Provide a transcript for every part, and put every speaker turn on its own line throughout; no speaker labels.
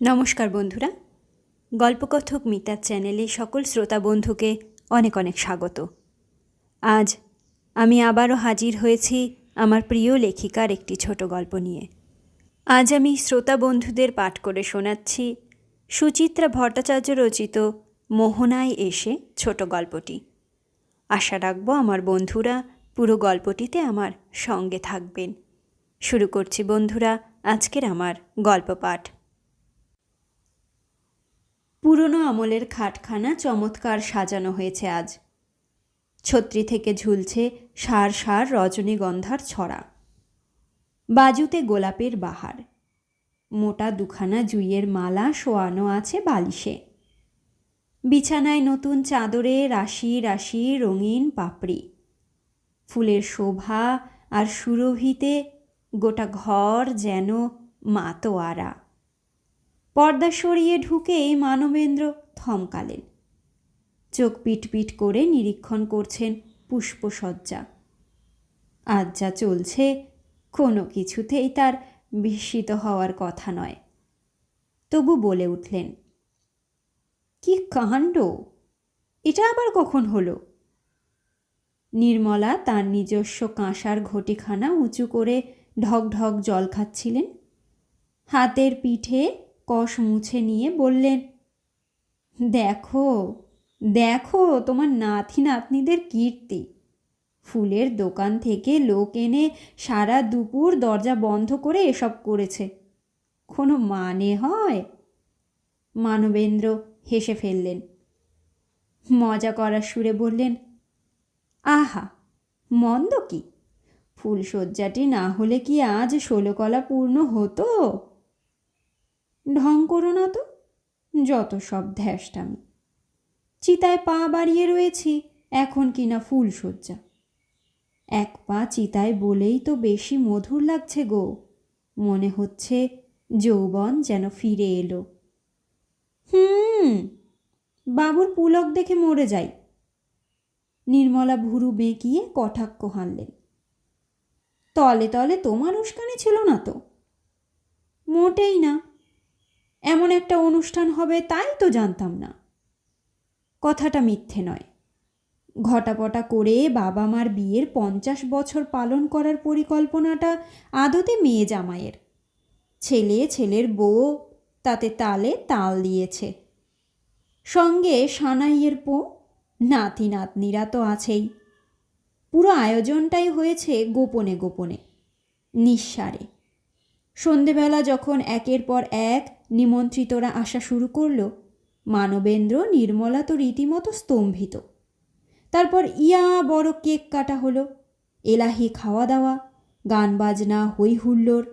নমস্কার বন্ধুরা। গল্পকথক মিতার চ্যানেলে সকল শ্রোতা বন্ধুকে অনেক অনেক স্বাগত। আজ আমি আবারও হাজির হয়েছি আমার প্রিয় লেখিকার একটি ছোট গল্প নিয়ে। আজ আমি শ্রোতা বন্ধুদের পাঠ করে শোনাচ্ছি সুচিত্রা ভট্টাচার্য রচিত মোহনায় এসে ছোট গল্পটি। আশা রাখব আমার বন্ধুরা পুরো গল্পটিতে আমার সঙ্গে থাকবেন। শুরু করছি বন্ধুরা আজকের আমার গল্প পাঠ। পুরনো আমলের খাটখানা চমৎকার সাজানো হয়েছে আজ। ছত্রি থেকে ঝুলছে সার সার রজনীগন্ধার ছড়া। বাজুতে গোলাপের বাহার। মোটা দুখানা জুইয়ের মালা শোয়ানো আছে বালিশে। বিছানায় নতুন চাদরে রাশি রাশি রঙিন পাপড়ি। ফুলের শোভা আর সুরভিতে গোটা ঘর যেন মাতোয়ারা। পর্দা সরিয়ে ঢুকেই মানবেন্দ্র থমকালেন। চোখ পিটপিট করে নিরীক্ষণ করছেন পুষ্পসজ্জা। আজ যা চলছে, কোনো কিছুতেই তার বিস্মিত হওয়ার কথা নয়। তবু বলে উঠলেন, কি কাণ্ড? এটা আবার কখন হলো? নির্মলা তার নিজস্ব কাঁসার ঘটিখানা উঁচু করে ঢক ঢক জল খাচ্ছিলেন। হাতের পিঠে কষ মুছে নিয়ে বললেন, দেখো দেখো তোমার নাতি নাতনিদের কীর্তি। ফুলের দোকান থেকে লোক এনে সারা দুপুর দরজা বন্ধ করে এসব করেছে। কোনো মানে হয়? মানবেন্দ্র হেসে ফেললেন। মজা করার সুরে বললেন, আহা, মন্দ কি? ফুলশয্যাটি না হলে কি আজ ষোলকলা পূর্ণ হতো? ঢং করো না তো, যত সব ধ্যাসটামি চিতায় পা বাড়িয়ে রয়েছি, এখন কিনা ফুলশয্যা এক পা চিতায় বলেই তো বেশি মধুর লাগছে গো, মনে হচ্ছে যৌবন যেন ফিরে এলো। হুম, বাবুর পুলক দেখে মরে যাই। নির্মলা ভুরু বেঁকিয়ে কটাক্ষ হানলেন। তলে তলে তোমার উস্কানি ছিল না তো? মোটেই না এমন একটা অনুষ্ঠান হবে, তাই তো জানতাম না। কথাটা মিথ্যে নয়। ঘটাপটা করে বাবা মার বিয়ের পঞ্চাশ বছর পালন করার পরিকল্পনাটা আদতে মেয়ে জামাইয়ের। ছেলে ছেলের বউ তাতে তালে তাল দিয়েছে। সঙ্গে সানাইয়ের পো, নাতি নাতনিরা তো আছেই। পুরো আয়োজনটাই হয়েছে গোপনে গোপনে, নিঃসারে। সন্ধেবেলা যখন একের পর এক নিমন্ত্রিতরা আসা শুরু করল। মানবেন্দ্র, নির্মলা তো রীতিমতো স্তম্ভিত। তারপর ইয়া বড় কেক কাটা হলো। এলাহি খাওয়া দাওয়া গান বাজনা হই হুল্লোড়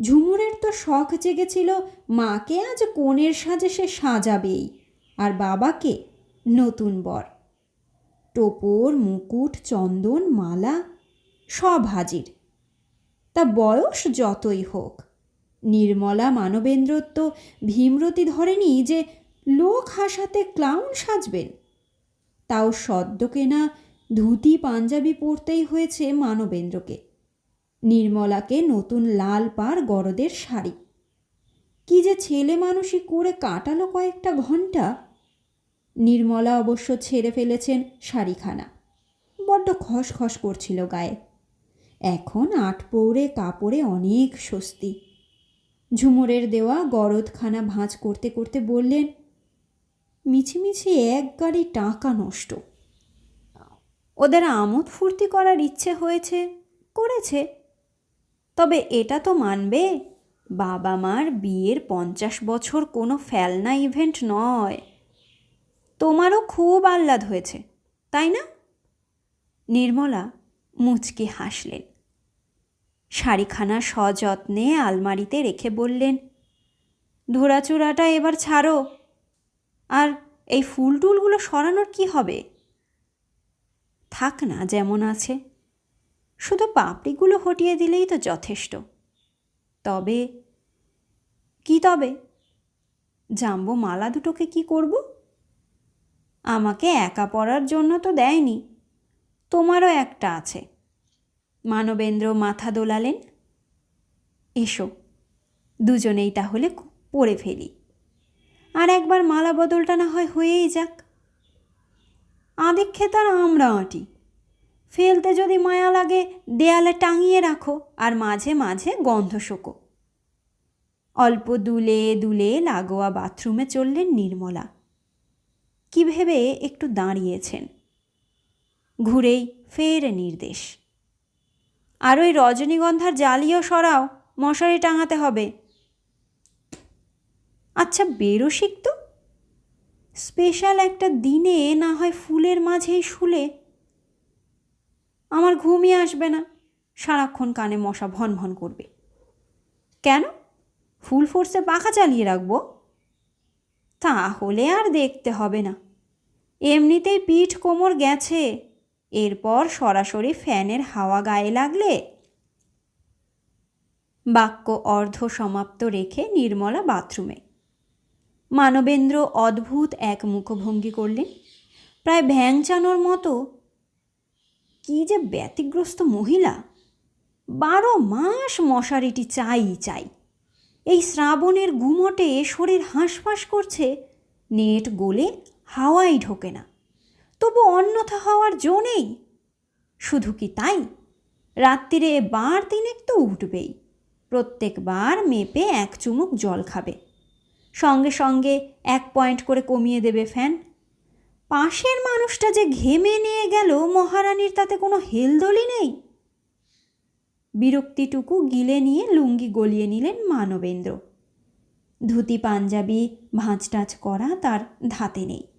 ঝুমুরের তো শখ জেগেছিল, মাকে আজ কোণের সাজে সে সাজাবেই, আর বাবাকে নতুন বর। টোপর, মুকুট, চন্দন, মালা, সব হাজির। তা বয়স যতই হোক। নির্মলা মানবেন্দ্র তো ভীমরতি ধরেনি যে লোক হাসাতে ক্লাউন সাজবেন। তাও সদ্য কেনা ধুতি পাঞ্জাবি পরতেই হয়েছে মানবেন্দ্রকে। নির্মলাকে নতুন লাল পার গরদের শাড়ি। কি যে ছেলে মানুষই করে কাটালো কয়েকটা ঘণ্টা নির্মলা অবশ্য ছেড়ে ফেলেছেন শাড়িখানা। বড্ড খসখস করছিল গায়ে। এখন আট পৌড়ে কাপড়ে অনেক স্বস্তি। ঝুমুরের দেওয়া গরদখানা ভাঁজ করতে করতে বললেন, মিছিমিছি এক গাড়ি টাকা নষ্ট। ওদের আমোদ ফুর্তি করার ইচ্ছে হয়েছে, করেছে। তবে এটা তো মানবে, বাবা মার বিয়ের পঞ্চাশ বছর কোনো ফেলনা ইভেন্ট নয়। তোমারও খুব আহ্লাদ হয়েছে, তাই না? নির্মলা মুচকি হাসলেন। শাড়িখানা সযত্নে আলমারিতে রেখে বললেন, ধরাচূড়াটা এবার ছাড়ো। আর এই ফুল টুলগুলো সরানোর কি হবে? থাক না, যেমন আছে। শুধু পাপড়িগুলো হটিয়ে দিলেই তো যথেষ্ট। তবে কি তবে? জাম্বো মালা দুটোকে কি করব? আমাকে একা পড়ার জন্য তো দেয়নি। তোমারও একটা আছে। মানবেন্দ্র মাথা দোলালেন। এসো, দুজনেই তাহলে পরে ফেলি। আর একবার মালা বদলটা না হয় হয়েই যাক। আদিক তার আমরা আঁটি। ফেলতে যদি মায়া লাগে, দেয়ালে টাঙিয়ে রাখো আর মাঝে মাঝে গন্ধ শোকো। অল্প দুলে দুলে লাগোয়া বাথরুমে চললেন নির্মলা। কি ভেবে একটু দাঁড়িয়েছেন। ঘুরেই ফের নির্দেশ। আর ওই রজনীগন্ধার জালিও সরাও, মশারি টাঙাতে হবে। আচ্ছা বেরো শিখতো স্পেশাল একটা দিনে না হয় ফুলের মাঝেই শুলে। আমার ঘুমই আসবে না। সারাক্ষণ কানে মশা ভন ভন করবে। কেন? ফুল ফোর্সে পাখা চালিয়ে রাখব? তাহলে আর দেখতে হবে না। এমনিতেই পিঠ কোমর গেছে। এরপর সরাসরি ফ্যানের হাওয়া গায়ে লাগলে? বাক্য অর্ধ সমাপ্ত রেখে নির্মলা বাথরুমে। মানবেন্দ্র অদ্ভুত এক মুখভঙ্গি করলেন। প্রায় ভ্যাংচানোর মতো। কি যে ব্যতিগ্রস্ত মহিলা। বারো মাস মশারিটি চাই চাই। এই শ্রাবণের গুমটে শরীর হাঁসফাঁস করছে। নেট গোলে হাওয়াই ঢোকে না। তবু অন্যথা হওয়ার জো নেই। শুধু কি তাই? রাত্রিরে বার তিনেক তো উঠবেই। প্রত্যেকবার মেপে এক চুমুক জল খাবে। সঙ্গে সঙ্গে এক পয়েন্ট করে কমিয়ে দেবে ফ্যান। পাশের মানুষটা যে ঘেমে নিয়ে গেল মহারানীর তাতে কোনো হেলদোলই নেই। বিরক্তিটুকু গিলে নিয়ে লুঙ্গি গলিয়ে নিলেন মানবেন্দ্র। ধুতি, পাঞ্জাবি ভাঁজটাজ করা তার ধাতে নেই।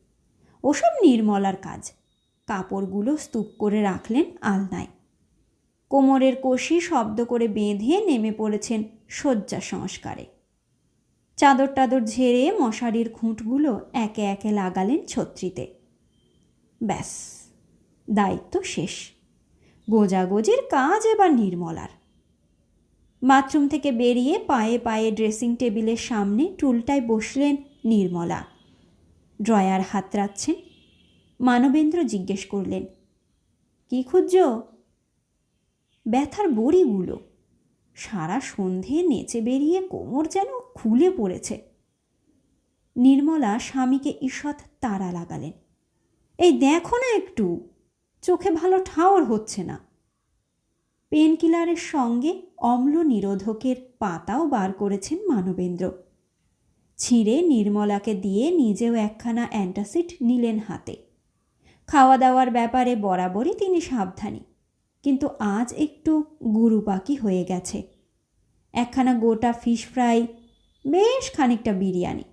ওসব নির্মলার কাজ। কাপড়গুলো স্তূপ করে রাখলেন আলনায়। কোমরের কষি শব্দ করে বেঁধে নেমে পড়েছেন শয্যা সংস্কারে। চাদর টাদর ঝেড়ে মশারির খুঁটগুলো একে একে লাগালেন ছত্রিতে। ব্যাস, দায়িত্ব শেষ। গোজাগোজির কাজ এবার নির্মলার। বাথরুম থেকে বেরিয়ে পায়ে পায়ে ড্রেসিং টেবিলের সামনে টুলটায় বসলেন নির্মলা। ড্রয়ার হাত রাখছেন। মানবেন্দ্র জিজ্ঞেস করলেন, কি খুঁজছ? ব্যথার বড়িগুলো। সারা সন্ধে নেচে বেরিয়ে কোমর যেন খুলে পড়েছে। নির্মলা স্বামীকে ঈষৎ তাড়া লাগালেন, এই দেখো না একটু, চোখে ভালো ঠাওর হচ্ছে না। পেনকিলারের সঙ্গে অম্ল নিরোধকের পাতাও বার করেছেন মানবেন্দ্র। ছিঁড়ে নির্মলাকে দিয়ে নিজেও একখানা অ্যান্টাসিড নিলেন হাতে। খাওয়া দাওয়ার ব্যাপারে বরাবরই তিনি সাবধানী, কিন্তু আজ একটু গুরুপাকি হয়ে গেছে। একখানা গোটা ফিশ ফ্রাই, বেশ খানিকটা বিরিয়ানি,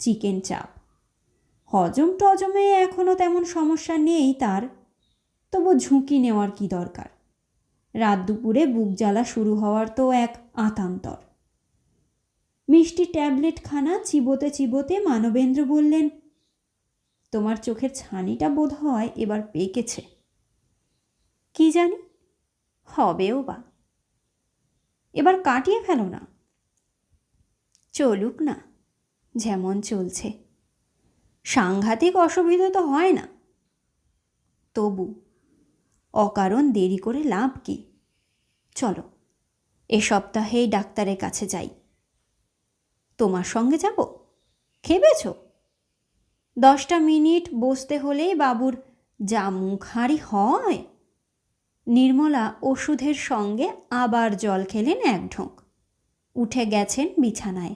চিকেন চাপ। হজম টজমে এখনও তেমন সমস্যা নেই তার, তবু ঝুঁকি নেওয়ার কি দরকার? রাত দুপুরে বুক জ্বালা শুরু হওয়ার তো এক আতান্তর। মিষ্টি ট্যাবলেট খানা চিবোতে চিবোতে মানবেন্দ্র বললেন, তোমার চোখের ছানিটা বোধ হয় এবার পেকেছে। কি জানি? হবেও বা। এবার কাটিয়ে ফেলো না। চলুক না, যেমন চলছে। সাংঘাতিক অসুবিধা তো হয় না। তবু অকারণ দেরি করে লাভ কি? চলো, এ সপ্তাহেই ডাক্তারের কাছে যাই। তোমার সঙ্গে যাব? খেবেছ দশটা মিনিট বসতে হলেই বাবুর যা মুখ হাঁড়ি হয়। নির্মলা ওষুধের সঙ্গে আবার জল খেলেন এক ঢোক। উঠে গেছেন বিছানায়।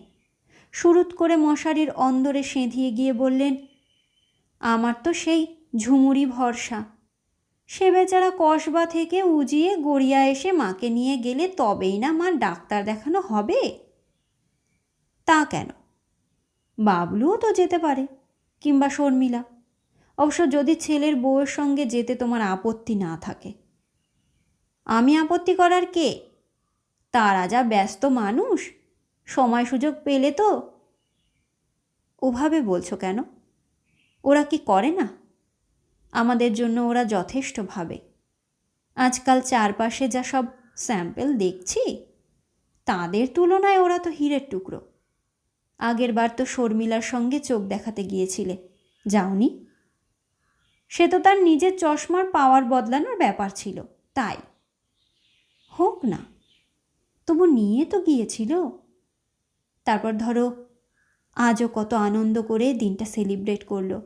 শুরুত করে মশারির অন্দরে সেঁধিয়ে গিয়ে বললেন, আমার তো সেই ঝুমুরি ভরসা। সে বেচারা কসবা থেকে উজিয়ে গড়িয়া এসে মাকে নিয়ে গেলে তবেই না মার ডাক্তার দেখানো হবে? তা কেন? বাবলুও তো যেতে পারে, কিংবা শর্মিলা। অবশ্য যদি ছেলের বউয়ের সঙ্গে যেতে তোমার আপত্তি না থাকে। আমি আপত্তি করার কে? তারা যা ব্যস্ত মানুষ, সময় সুযোগ পেলে তো। ওভাবে বলছো কেন? ওরা কি করে না? আমাদের জন্য ওরা যথেষ্ট ভাবে। আজকাল চারপাশে যা সব স্যাম্পেল দেখছি, তাদের তুলনায় ওরা তো হীরের টুকরো। আগের বার তো শর্মিলার সঙ্গে চোখ দেখাতে গিয়েছিলে। যাওনি? সে তো তার নিজের চশমার পাওয়ার বদলানোর ব্যাপার ছিল, তাই। হোক না, তবু নিয়ে তো গিয়েছিল। তারপর ধরো, আজও কত আনন্দ করে দিনটা সেলিব্রেট করল।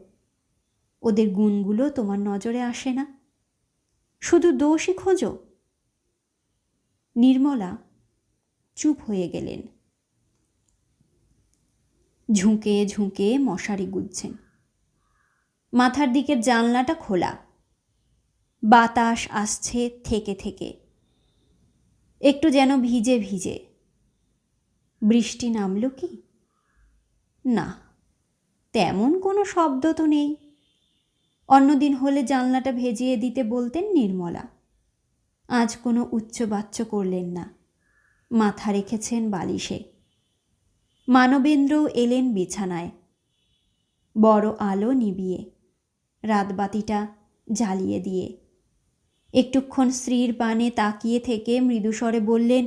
ওদের গুণগুলো তোমার নজরে আসে না। শুধু দোষই খোঁজো। নির্মলা চুপ হয়ে গেলেন। ঝুঁকে ঝুঁকে মশারি গুজছেন মাথার দিকের জানলাটা খোলা। বাতাস আসছে থেকে থেকে। একটু যেন ভিজে ভিজে। বৃষ্টি নামল কি? না, তেমন কোনো শব্দ তো নেই। অন্যদিন হলে জানলাটা ভেজিয়ে দিতে বলতেন নির্মলা। আজ কোনো উচ্চবাচ্য করলেন না। মাথা রেখেছেন বালিশে। মানবেন্দ্রও এলেন বিছানায়। বড় আলো নিবিয়ে রাতবাতিটা জ্বালিয়ে দিয়ে। একটুক্ষণ স্ত্রীর পানে তাকিয়ে থেকে মৃদুস্বরে বললেন,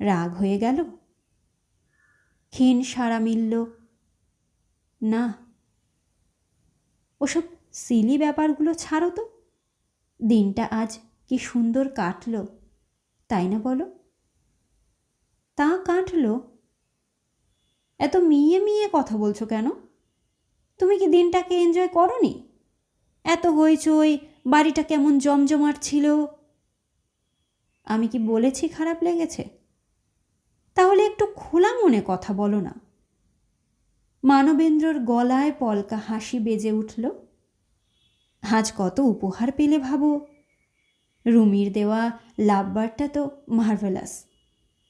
রাগ হয়ে গেল? ক্ষীণ সারা মিলল, না। ওসব সিলি ব্যাপারগুলো ছাড়ো তো। দিনটা আজ কি সুন্দর কাটলো, তাই না বলো? তা কাটলো এত মিয়ে মিয়ে কথা বলছো কেন? তুমি কি দিনটাকে এনজয় করনি? এত হইচই, বাড়িটা কেমন জমজমাট ছিল। আমি কি বলেছি খারাপ লেগেছে? তাহলে একটু খোলা মনে কথা বলো না। মানবেন্দ্রর গলায় পলকা হাসি বেজে উঠল। আজ কত উপহার পেলে ভাবো? রুমির দেওয়া লাভবারটা তো মার্ভেলাস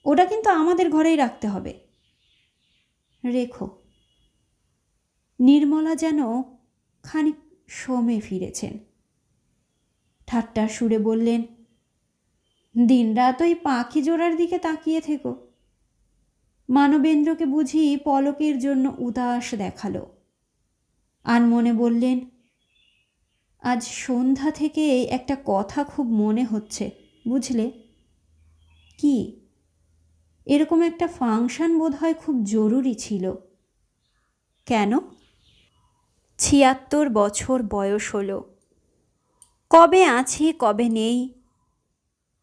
ওটা কিন্তু আমাদের ঘরেই রাখতে হবে। রেখো। নির্মলা যেন খানিক সমে ফিরেছেন। ঠাট্টার সুরে বললেন দিনরাত ওই পাখি জোড়ার দিকে তাকিয়ে থেকো। মানবেন্দ্রকে বুঝি পলকের জন্য উদাস দেখাল। আনমনে বললেন, আজ সন্ধ্যা থেকে একটা কথা খুব মনে হচ্ছে, বুঝলে? কি? এরকম একটা ফাংশন বোধহয় খুব জরুরি ছিল। কেন? ছিয়াত্তর বছর বয়স হলো। কবে আছি, কবে নেই?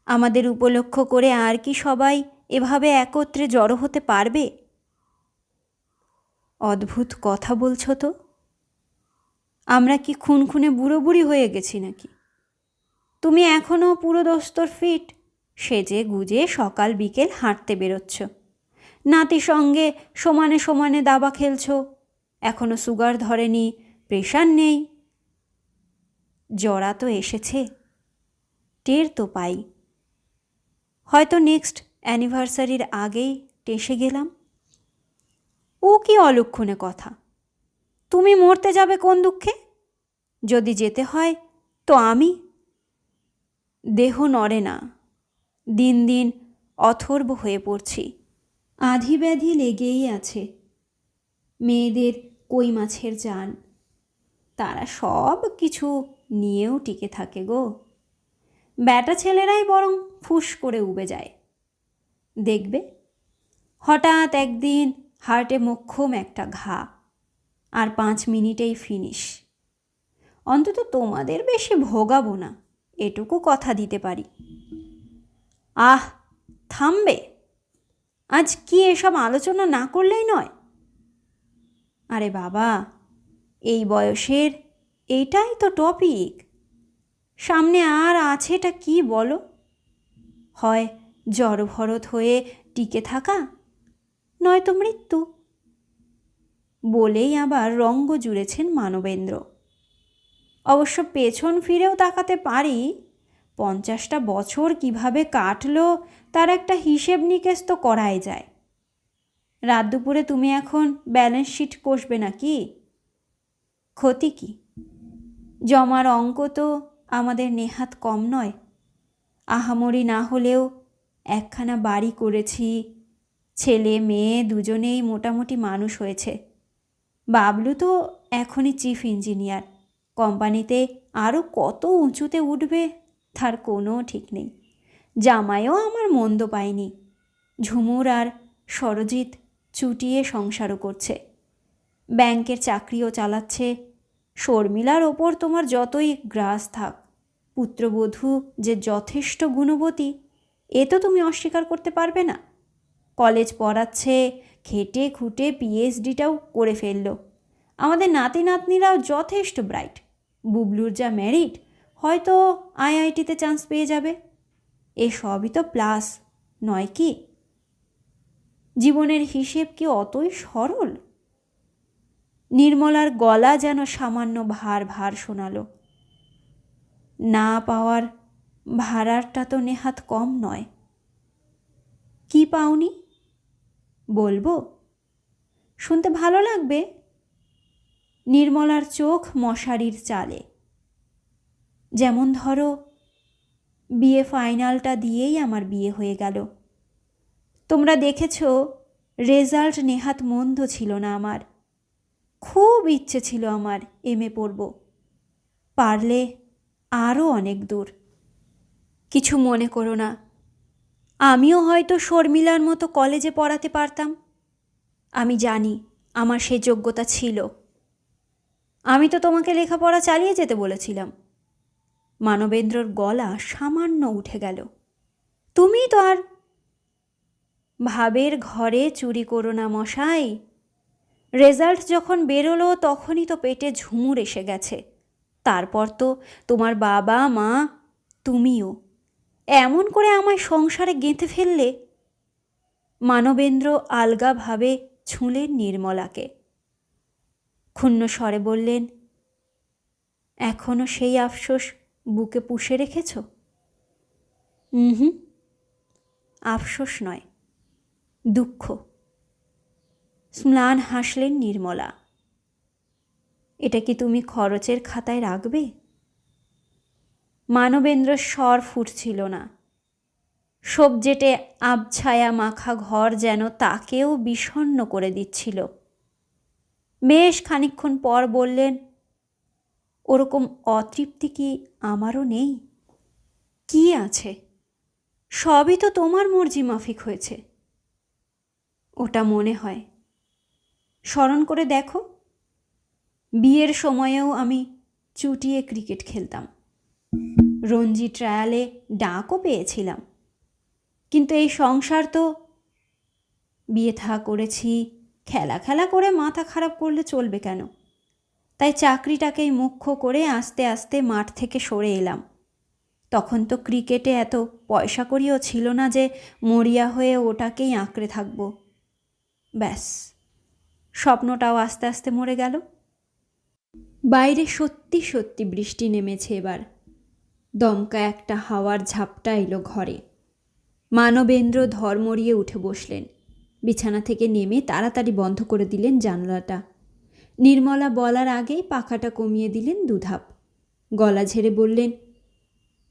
আমাদের উপলক্ষ করে আর কি সবাই এভাবে একত্রে জড়ো হতে পারবে? অদ্ভুত কথা বলছো তো। আমরা কি খুন খুনে বুড়ো বুড়ি হয়ে গেছি নাকি? তুমি এখনও পুরো দস্তর ফিট। সেজে গুজে সকাল বিকেল হাঁটতে বেরোচ্ছ। নাতি সঙ্গে সমানে সমানে দাবা খেলছ। এখনও সুগার ধরেনি, প্রেশার নেই। জরা তো এসেছে, টের তো পাই। হয়তো নেক্সট অ্যানিভার্সারির আগেই টেসে গেলাম। ও কি অলক্ষণে কথা? তুমি মরতে যাবে কোন দুঃখে? যদি যেতে হয় তো আমি। দেহ নড়ে না। দিন দিন অথর্ব হয়ে পড়ছি। আধি ব্যাধি লেগেই আছে মেয়েদের কই মাছের যান তারা সব কিছু নিয়েও টিকে থাকে গো। ব্যাটা ছেলেরাই বরং ফুস করে উবে যায়। দেখবে, হঠাৎ একদিন হার্টে মোক্ষম একটা ঘা আর পাঁচ মিনিটেই ফিনিশ। অন্তত তোমাদের বেশি ভোগাবো না, এটুকু কথা দিতে পারি। আহ, থামবে। আজ কি এসব আলোচনা না করলেই নয়? আরে বাবা, এই বয়সের এইটাই তো টপিক সামনে আর আছেটা কি বলো? হয় জড়ভরত হয়ে টিকে থাকা, নয়তো মৃত্যু? বলেই আবার রঙ্গ জুড়েছেন মানবেন্দ্র। অবশ্য পেছন ফিরেও তাকাতে পারি পঞ্চাশটা বছর কীভাবে কাটলো, তার একটা হিসেব নিকেশ তো করাই যায়। রাত দুপুরে তুমি এখন ব্যালেন্স শিট কষবে নাকি? ক্ষতি কি? জমার অঙ্ক তো আমাদের নেহাত কম নয়। আহামরি না হলেও একখানা বাড়ি করেছি, ছেলে, মেয়ে, দুজনেই মোটামুটি মানুষ হয়েছে। বাবলু তো এখনই চিফ ইঞ্জিনিয়ার কোম্পানিতে আরও কত উঁচুতে উঠবে? তার কোনো ঠিক নেই। জামাইও আমার মন্দ পায়নি। ঝুমুর আর সরজিৎ চুটিয়ে সংসারও করছে। ব্যাংকের চাকরিও চালাচ্ছে। শর্মিলার ওপর তোমার যতই গ্রাস থাক, পুত্রবধূ যে যথেষ্ট গুণবতী, এ তো তুমি অস্বীকার করতে পারবে না। কলেজ পড়াচ্ছে, খেটে খুটে পিএইচডিটাও করে ফেলল। আমাদের নাতি নাতনিরাও যথেষ্ট ব্রাইট। বুবলুর যা মেরিট হয়তো আইআইটিতে চান্স পেয়ে যাবে। এ সবই তো প্লাস, নয় কি? জীবনের হিসেব কি অতই সরল? নির্মলার গলা যেন সামান্য ভার ভার শোনালো। না পাওয়ার ভাড়ারটা তো নেহাত কম নয়। কি পাওনি? বলব? শুনতে ভালো লাগবে। নির্মলার চোখ মশারির চালে। যেমন ধরো, বিয়ে ফাইনালটা দিয়েই আমার বিয়ে হয়ে গেল। তোমরা দেখেছ, রেজাল্ট নেহাত মন্দ ছিল না আমার। খুব ইচ্ছে ছিল আমার এম এ পড়ব। পারলে আরও অনেক দূর। কিছু মনে করো না। আমিও হয়তো শর্মিলার মতো কলেজে পড়াতে পারতাম। আমি জানি আমার সে যোগ্যতা ছিল। আমি তো তোমাকে লেখাপড়া চালিয়ে যেতে বলেছিলাম। মানবেন্দ্রর গলা সামান্য উঠে গেল। তুমি তো আর ভাবের ঘরে চুরি করো না মশাই। রেজাল্ট যখন বেরোলো তখনই তো পেটে ঝুমুর এসে গেছে। তারপর তো তোমার বাবা, মা, তুমিও। এমন করে আমায় সংসারে গেঁথে ফেললে? মানবেন্দ্র আলগাভাবে ছুঁলেন নির্মলাকে। ক্ষুণ্ণ স্বরে বললেন এখনও সেই আফসোস বুকে পুষে রেখেছ? হুম আফসোস নয় দুঃখ। স্ম্লান হাসলেন নির্মলা। এটা কি তুমি খরচের খাতায় রাখবে? মানবেন্দ্র স্বর ফুটছিল না। সবজেটে আবছায়া মাখা ঘর যেন তাকেও বিষণ্ন করে দিচ্ছিল। বেশ খানিক্ষণ পর বললেন ওরকম অতৃপ্তি কি আমারও নেই? কি আছে? সবই তো তোমার মর্জি মাফিক হয়েছে। ওটা মনে হয়। স্মরণ করে দেখো। বিয়ের সময়েও আমি চুটিয়ে ক্রিকেট খেলতাম। রঞ্জি ট্রায়ালে ডাকও পেয়েছিলাম। কিন্তু এই সংসার তো বিয়ে থা করেছি, খেলা খেলা করে মাথা খারাপ করলে চলবে কেন? তাই চাকরিটাকেই মুখ্য করে আস্তে আস্তে মাঠ থেকে সরে এলাম। তখন তো ক্রিকেটে এত পয়সা করিও ছিল না যে মরিয়া হয়ে ওটাকেই আঁকড়ে থাকব। ব্যাস, স্বপ্নটাও আস্তে আস্তে মরে গেল। বাইরে সত্যি সত্যি বৃষ্টি নেমেছে এবার। দমকা একটা হাওয়ার ঝাপটা এলো ঘরে। মানবেন্দ্র ধর্মরিয়ে উঠে বসলেন। বিছানা থেকে নেমে তাড়াতাড়ি বন্ধ করে দিলেন জানলাটা। নির্মলা বলার আগেই পাখাটা কমিয়ে দিলেন দুধাপ। গলা ঝেড়ে বললেন,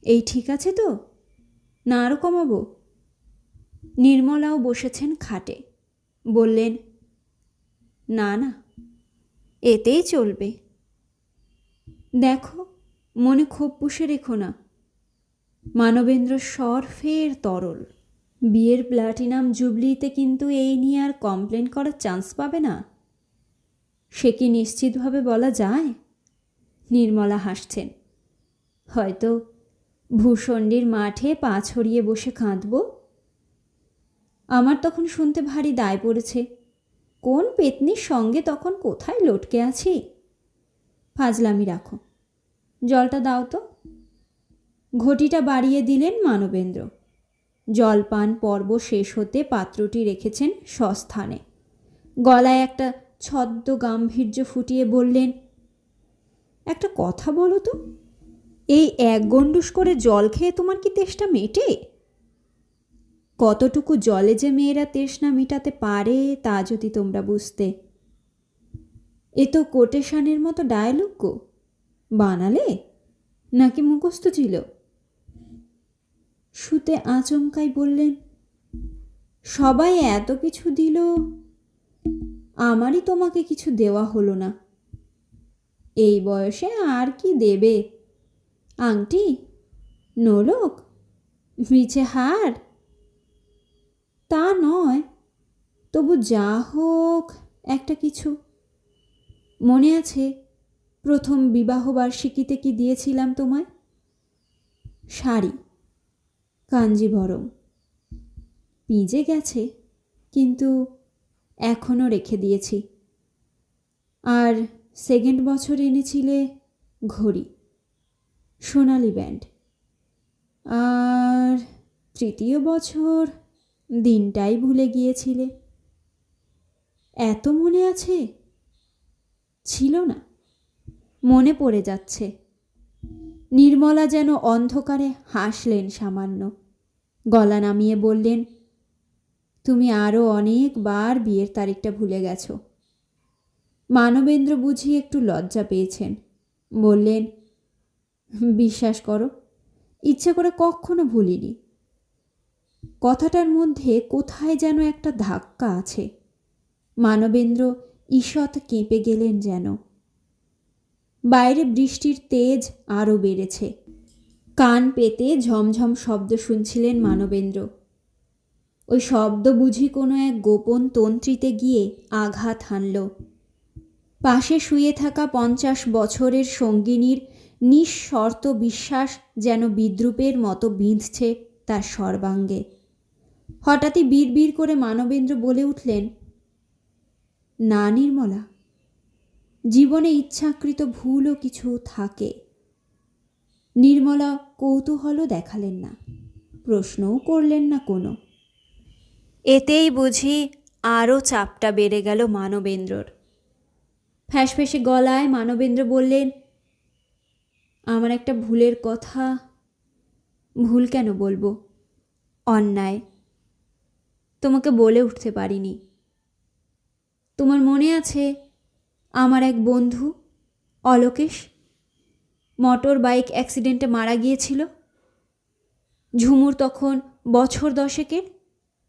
এই ঠিক আছে তো? না আরও কমাবো? নির্মলাও বসেছেন খাটে। বললেন, না না, এতেই চলবে। দেখো, মনে ক্ষোভ পুষে রেখো না। মানবেন্দ্র স্বর ফের তরল। বিয়ের প্ল্যাটিনাম জুবলিতে কিন্তু এই নিয়ে আর কমপ্লেন করার চান্স পাবে না। সে কি নিশ্চিতভাবে বলা যায়? নির্মলা হাসছেন। হয়তো ভূষণ্ডীর মাঠে পা ছড়িয়ে বসে কাঁদব? আমার তখন শুনতে ভারী দায় পড়েছে। কোন পেতনির সঙ্গে তখন কোথায় লটকে আছি? ফাজলামি রাখো। জলটা দাও তো। ঘটিটা বাড়িয়ে দিলেন মানবেন্দ্র। জলপান পর্ব শেষ হতে পাত্রটি রেখেছেন সস্থানে। গলায় একটা ছদ্ম গাম্ভীর্য ফুটিয়ে বললেন, একটা কথা বলো তো, এই এক গণ্ডুস করে জল খেয়ে তোমার কি তেষ্টা মেটে? কতটুকু জলে যে মেয়েরা তৃষ্ণা মেটাতে পারে তা যদি তোমরা বুঝতে। এ তো কোটেশানের মতো ডায়লগ গো। বানালে নাকি মুখস্থ ছিল? শুতে আচমকাই বললেন, সবাই এত কিছু দিল আমারই তোমাকে কিছু দেওয়া হলো না। এই বয়সে আর কি দেবে? আংটি? নোলক? মিছে হার? তা নয়, তবু যা হোক একটা কিছু। মনে আছে প্রথম বিবাহবার্ষিকীতে কি দিয়েছিলাম তোমায়? শাড়ি কাঞ্জিভরম পিজে গেছে, কিন্তু এখনও রেখে দিয়েছি। আর সেকেন্ড বছর এনেছিলে ঘড়ি, সোনালি ব্যান্ড। আর তৃতীয় বছর দিনটাই ভুলে গিয়েছিলে। এত মনে আছে? ছিল না। মনে পড়ে যাচ্ছে। নির্মলা যেন অন্ধকারে হাসলেন সামান্য। গলা নামিয়ে বললেন তুমি আরও অনেকবার বিয়ের তারিখটা ভুলে গেছো। মানবেন্দ্র বুঝি একটু লজ্জা পেয়েছেন। বললেন, বিশ্বাস করো, ইচ্ছে করে কখনো ভুলিনি। কথাটার মধ্যে কোথায় যেন একটা ধাক্কা আছে। মানবেন্দ্র ঈষৎ কেঁপে গেলেন যেন। বাইরে বৃষ্টির তেজ আরও বেড়েছে। কান পেতে ঝমঝম শব্দ শুনছিলেন মানবেন্দ্র। ওই শব্দ বুঝি কোনো এক গোপন তন্ত্রীতে গিয়ে আঘাত হানল। পাশে শুয়ে থাকা পঞ্চাশ বছরের সঙ্গিনীর নিঃশর্ত বিশ্বাস যেন বিদ্রুপের মতো বিঁধছে তার সর্বাঙ্গে। হঠাৎই বিড়বিড় করে মানবেন্দ্র বলে উঠলেন, না নির্মলা, জীবনে ইচ্ছাকৃত ভুলও কিছু থাকে। নির্মলা কৌতূহলও দেখালেন না, প্রশ্নও করলেন না কোনো। এতেই বুঝি আরও চাপটা বেড়ে গেল মানবেন্দ্রর। ফ্যাসফেসে গলায় মানবেন্দ্র বললেন, আমার একটা ভুলের কথা, ভুল কেন বলব? অন্যায়। তোমাকে বলে উঠতে পারিনি। তোমার মনে আছে আমার এক বন্ধু, অলোকেশ? মোটর বাইক অ্যাক্সিডেন্টে মারা গিয়েছিল। ঝুমুর তখন বছর দশেকের।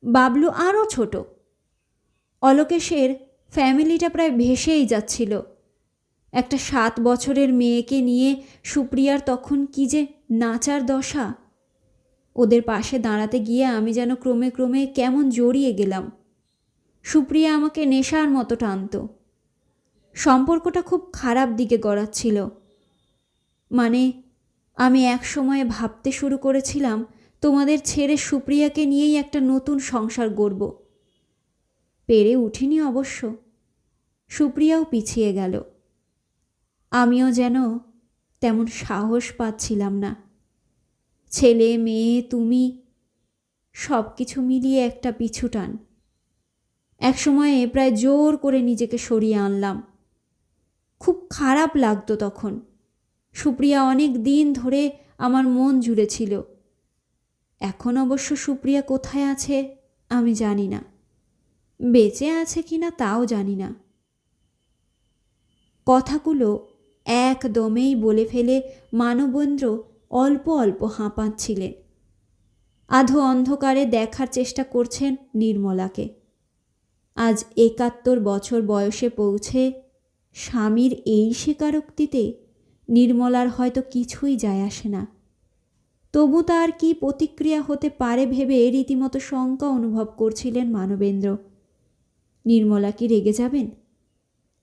বাবলু আরও ছোট। অলোকেশের ফ্যামিলিটা প্রায় ভেসেই যাচ্ছিল। একটা সাত বছরের মেয়েকে নিয়ে সুপ্রিয়ার তখন কি যে নাচার দশা। ওদের পাশে দাঁড়াতে গিয়ে আমি যেন ক্রমে ক্রমে কেমন জড়িয়ে গেলাম। সুপ্রিয়া আমাকে নেশার মতো টানত। সম্পর্কটা খুব খারাপ দিকে গড়াচ্ছিল। মানে আমি এক সময়ে ভাবতে শুরু করেছিলাম তোমাদের ছেড়ে সুপ্রিয়াকে নিয়েই একটা নতুন সংসার গড়ব। পেরে উঠিনি অবশ্য। সুপ্রিয়াও পিছিয়ে গেল। আমিও যেন তেমন সাহস পাচ্ছিলাম না। ছেলে, মেয়ে, তুমি সব কিছু মিলিয়ে একটা পিছু টান এক সময়ে প্রায় জোর করে নিজেকে সরিয়ে আনলাম। খুব খারাপ লাগতো তখন। সুপ্রিয়া অনেক দিন ধরে আমার মন জুড়ে ছিল। এখন অবশ্য সুপ্রিয়া কোথায় আছে, আমি জানি না। বেঁচে আছে কি না তাও জানি না। কথাগুলো একদমেই বলে ফেলে মানবেন্দ্র অল্প অল্প হাঁপাচ্ছিলেন। আধো অন্ধকারে দেখার চেষ্টা করছেন নির্মলাকে। আজ একাত্তর বছর বয়সে পৌঁছে স্বামীর এই স্বীকারোক্তিতে নির্মলার হয়তো কিছুই যায় আসে না। তবু তার কি প্রতিক্রিয়া হতে পারে ভেবে রীতিমতো শঙ্কা অনুভব করছিলেন মানবেন্দ্র। নির্মলা কি রেগে যাবেন?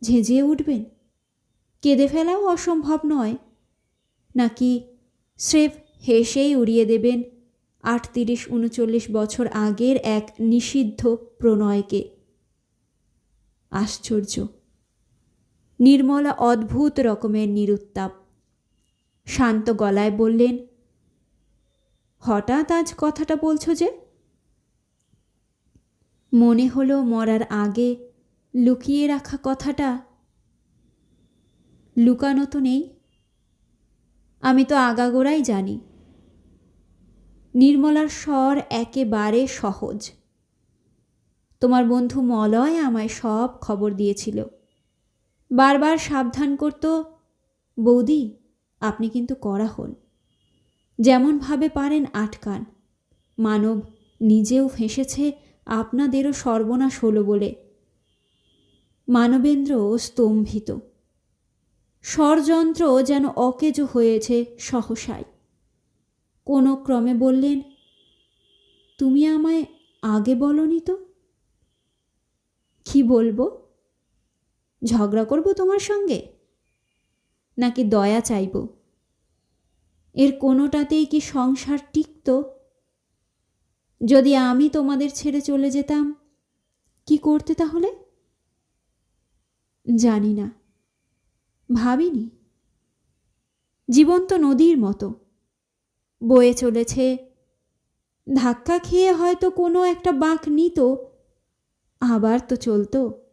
ঝেঁঝিয়ে উঠবেন? কেঁদে ফেলাও অসম্ভব নয়। নাকি স্রেফ হেসেই উড়িয়ে দেবেন আটত্রিশ উনচল্লিশ বছর আগের এক নিষিদ্ধ প্রণয়কে? আশ্চর্য। নির্মলা অদ্ভুত রকমের নিরুত্তাপ। শান্ত গলায় বললেন হঠাৎ আজ কথাটা বলছো যে? মনে হলো মরার আগে লুকিয়ে রাখা কথাটা। লুকানো তো নেই। আমি তো আগাগোড়াই জানি। নির্মলার স্বর একেবারে সহজ। তোমার বন্ধু মলয় আমায় সব খবর দিয়েছিল। বারবার সাবধান করত, বৌদি, আপনি কিন্তু করা হন। যেমনভাবে পারেন আটকান। মানব নিজেও ফেঁসেছে আপনাদেরও সর্বনাশ হলো বলে। মানবেন্দ্র স্তম্ভিত। স্বরযন্ত্র যেন অকেজো হয়েছে সহসায়। কোনো ক্রমে বললেন, তুমি আমায় আগে বলনি তো? কি বলব? ঝগড়া করব তোমার সঙ্গে? নাকি দয়া চাইব? এর কোনোটাতেই কি সংসার টিকত? যদি আমি তোমাদের ছেড়ে চলে যেতাম, কি করতে তাহলে? জানি না। ভাবিনি। জীবন্ত নদীর মতো। বয়ে চলেছে। ধাক্কা খেয়ে হয়তো কোনো একটা বাঁক নিত। আবার তো চলতো।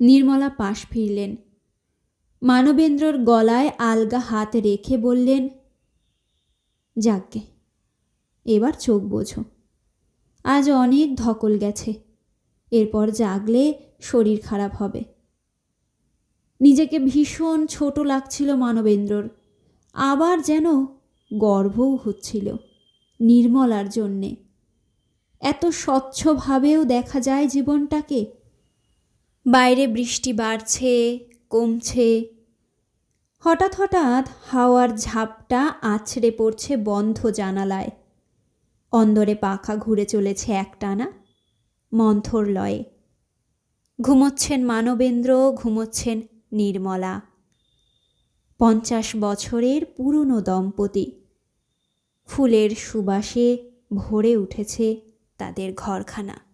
নির্মলা পাশ ফিরলেন। মানবেন্দ্রর গলায় আলগা হাত রেখে বললেন যাকগে এবার চোখ বোঝো। আজ অনেক ধকল গেছে। এরপর জাগলে শরীর খারাপ হবে। নিজেকে ভীষণ ছোট লাগছিল মানবেন্দ্রর। আবার যেন গর্বও হচ্ছিল নির্মলার জন্যে। এত স্বচ্ছভাবেও দেখা যায় জীবনটাকে। বাইরে বৃষ্টি বাড়ছে, কমছে হঠাৎ হঠাৎ হাওয়ার ঝাপটা আছড়ে পড়ছে বন্ধ জানালায়। অন্দরে পাখা ঘুরে চলেছে একটানা, মন্থর লয়ে। ঘুমোচ্ছেন মানবেন্দ্র, ঘুমোচ্ছেন নির্মলা। পঞ্চাশ বছরের পুরনো দম্পতি। ফুলের সুবাসে ভরে উঠেছে তাদের ঘরখানা।